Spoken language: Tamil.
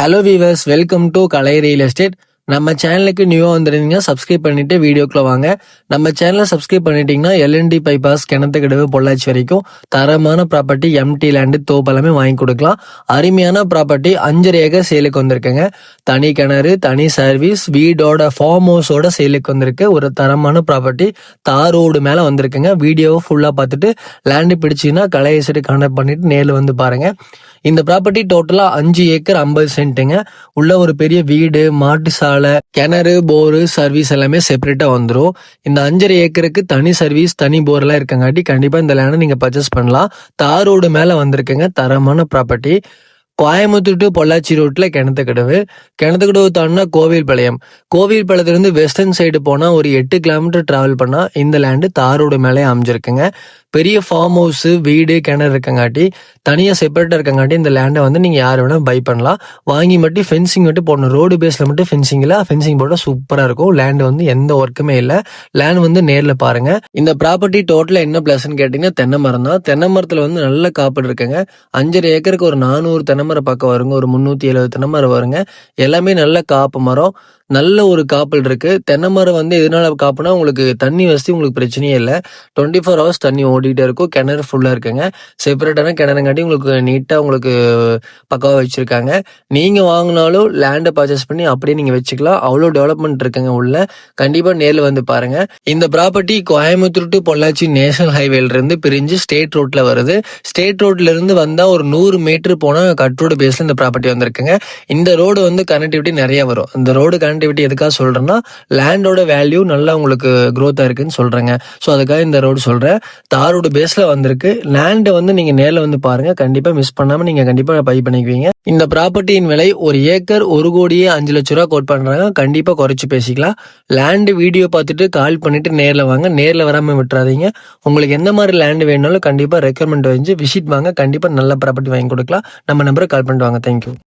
Hello viewers welcome to Kalai real estate நம்ம சேனலுக்கு நியூவாக வந்துருந்தீங்கன்னா சப்ஸ்கிரைப் பண்ணிட்டு வீடியோக்குள்ள வாங்க. நம்ம சேனலை சப்ஸ்கிரைப் பண்ணிட்டீங்கன்னா எல்என்டி பைபாஸ் கிணத்துக்கிடவு பொள்ளாச்சி வரைக்கும் தரமான ப்ராப்பர்ட்டி எம்டி லேண்டு தோப்பு எல்லாமே வாங்கி கொடுக்கலாம். அருமையான ப்ராப்பர்ட்டி அஞ்சரை ஏக்கர் சேலுக்கு வந்திருக்குங்க. தனி கிணறு தனி சர்வீஸ் வீடோட ஃபார்ம் ஹவுஸோட சேலுக்கு வந்திருக்கு. ஒரு தரமான ப்ராப்பர்ட்டி தார் ரோடு மேலே வந்திருக்குங்க. வீடியோவை ஃபுல்லாக பார்த்துட்டு லேண்டு பிடிச்சிங்கன்னா கலையை எஸ்டேட் கான்டாக்ட் பண்ணிட்டு நேரில் வந்து பாருங்கள் இந்த ப்ராப்பர்ட்டி டோட்டலா அஞ்சு ஏக்கர் ஐம்பது சென்ட்டுங்க. உள்ள ஒரு பெரிய வீடு மாட்டு சாலை கிணறு போரு சர்வீஸ் எல்லாமே செப்பரேட்டா வந்துடும் இந்த அஞ்சரை ஏக்கருக்கு தனி சர்வீஸ் தனி போர் எல்லாம் இருக்கங்காட்டி கண்டிப்பா இந்த லேண்டை நீங்க பர்ச்சேஸ் பண்ணலாம். தார் ரோடு மேல வந்திருக்குங்க தரமான ப்ராப்பர்ட்டி கோயம்புத்தூர் டு பொள்ளாச்சி ரோட்ல கிணத்துக்கடவு. கிணத்துக்கடவு தாண்டினா கோவில்பாளையம். கோவில்பாளையத்துலேருந்து வெஸ்டர்ன் சைடு போனால் ஒரு எட்டு கிலோமீட்டர் டிராவல் பண்ணால் இந்த லேண்டு தாரோடு மேலே அமைஞ்சிருக்குங்க. பெரிய ஃபார்ம் ஹவுஸ் வீடு கிணறு இருக்கங்காட்டி தனியாக செப்பரேட்டாக இருக்கங்காட்டி இந்த லேண்டை வந்து நீங்கள் யார் வேணால் பை பண்ணலாம். வாங்கி மட்டும் ஃபென்சிங் மட்டும் போடணும். ரோடு பேஸில் மட்டும் ஃபென்சிங்கில் ஃபென்சிங் போட்டால் சூப்பராக இருக்கும். லேண்டு வந்து எந்த ஒர்க்குமே இல்லை. லேண்ட் வந்து நேரில் பாருங்கள் இந்த ப்ராப்பர்ட்டி டோட்டலாக என்ன ப்ளஸ்ன்னு கேட்டிங்கன்னா தென்னை மரம் தான். தென்னை மரத்தில் வந்து நல்ல காப்பீடு இருக்குங்க. அஞ்சரை ஏக்கருக்கு ஒரு நானூறு தென்னை மரம் பக்கம் வருங்க. ஒரு முந்நூற்றி எழுபது தென்னை மரம் வருங்க. எல்லாமே நல்ல காப்பு மரம். நல்ல ஒரு காப்பல் இருக்குது தென்னை மரம் வந்து எதனால காப்புனா உங்களுக்கு தண்ணி வசதி உங்களுக்கு பிரச்சனையே இல்லை. டுவெண்ட்டி ஃபோர் ஹவர்ஸ் தண்ணி ஓடிட்டே இருக்கும். கிணறு ஃபுல்லாக இருக்குங்க. செப்பரேட்டான கிணறுங்காட்டி உங்களுக்கு நீட்டாக உங்களுக்கு பக்காவாக வச்சுருக்காங்க. நீங்கள் வாங்கினாலும் லேண்டை பர்ச்சேஸ் பண்ணி அப்படியே நீங்கள் வச்சுக்கலாம். அவ்வளோ டெவலப்மெண்ட் இருக்குங்க உள்ள. கண்டிப்பாக நேரில் வந்து பாருங்க. இந்த property Coimbatore to Pollachi national ஹைவேலேருந்து பிரிஞ்சு ஸ்டேட் ரோட்டில் வருது. ஸ்டேட் ரோட்லேருந்து இருந்து ஒரு நூறு மீட்டர் போனால் கட் ரோடு இந்த ப்ராப்பர்ட்டி வந்திருக்குங்க. இந்த ரோடு வந்து கனெக்டிவிட்டி நிறைய வரும். இந்த ரோடு கனெக்டிவிட்டி எதுக்காக சொல்கிறேன்னா லேண்டோட வேல்யூ நல்லா உங்களுக்கு க்ரோத்தாக இருக்குன்னு சொல்கிறேங்க ஸோ அதுக்காக இந்த ரோடு சொல்கிறேன் தார் காரோட பேஸ்ல வந்திருக்கு. லேண்டை வந்து நீங்க நேரில் வந்து பாருங்க. கண்டிப்பா மிஸ் பண்ணாம நீங்க கண்டிப்பா பை பண்ணிக்குவீங்க. இந்த ப்ராப்பர்ட்டியின் விலை ஒரு ஏக்கர் ஒரு கோடியே அஞ்சு லட்ச ரூபா கோட் பண்றாங்க. கண்டிப்பா குறைச்சு பேசிக்கலாம். லேண்டு வீடியோ பார்த்துட்டு கால் பண்ணிட்டு நேரில் வாங்க. நேரில் வராம விட்டுறாதீங்க. உங்களுக்கு எந்த மாதிரி லேண்டு வேணாலும் கண்டிப்பா ரெக்கமெண்ட் வச்சு விசிட் வாங்க. கண்டிப்பா நல்ல ப்ராப்பர்ட்டி வாங்கி கொடுக்கலாம். நம்ம நம்பரை கால் பண்ணிட்டு வாங்க. தேங்க்யூ